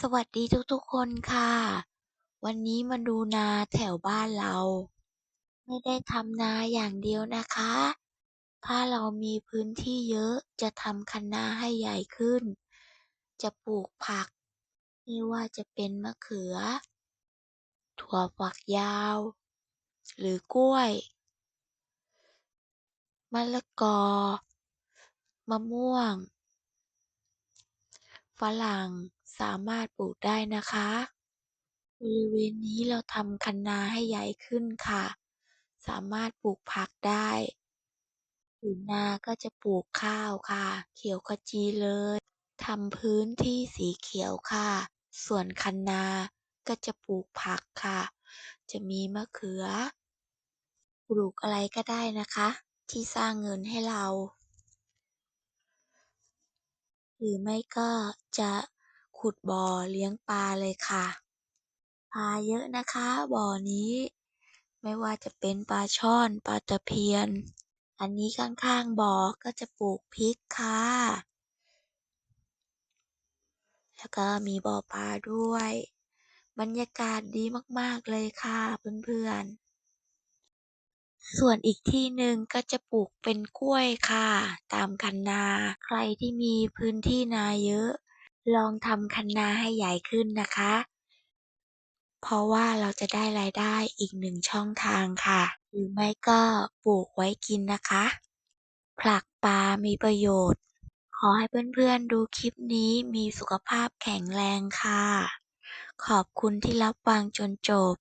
สวัสดีทุกๆคนค่ะ วันนี้มาดูนาแถวบ้านเรา ไม่ได้ทำนาอย่างเดียวนะคะ ถ้าเรามีพื้นที่เยอะจะทำคันนาให้ใหญ่ขึ้น จะปลูกผัก ไม่ว่าจะเป็นมะเขือ ถั่วฝักยาว หรือกล้วย มะละกอ มะม่วง ฝรั่ง สามารถปลูกได้นะคะ บริเวณนี้เราทำคันนาให้ใหญ่ขึ้นค่ะ สามารถปลูกผักได้ผืนนาก็จะปลูกข้าวค่ะ เขียวขจีเลยทำพื้นที่สีเขียวค่ะ ส่วนคันนาก็จะปลูกผักค่ะ จะมีมะเขือ ปลูกอะไรก็ได้นะคะ ที่สร้างเงินให้เรา หรือไม่ก็จะ ขุดบ่อเลี้ยงปลาเลยค่ะ ปลาเยอะนะคะบ่อนี้ ไม่ว่าจะเป็นปลาช่อนปลาตะเพียน อันนี้ข้างๆบ่อก็จะปลูกพริกค่ะ แล้วก็มีบ่อปลาด้วย บรรยากาศดีมากๆเลยค่ะเพื่อนๆส่วนอีกที่หนึ่งก็จะปลูกเป็นกล้วยค่ะ ตามคันนา ใครที่มีพื้นที่นาเยอะ ลองทำคันนาให้ใหญ่ขึ้นนะคะ เพราะว่าเราจะได้รายได้อีกหนึ่งช่องทางค่ะ หรือไม่ก็ปลูกไว้กินนะคะ ผลักปลามีประโยชน์ ขอให้เพื่อนๆดูคลิปนี้มีสุขภาพแข็งแรงค่ะ ขอบคุณที่รับฟังจนจบ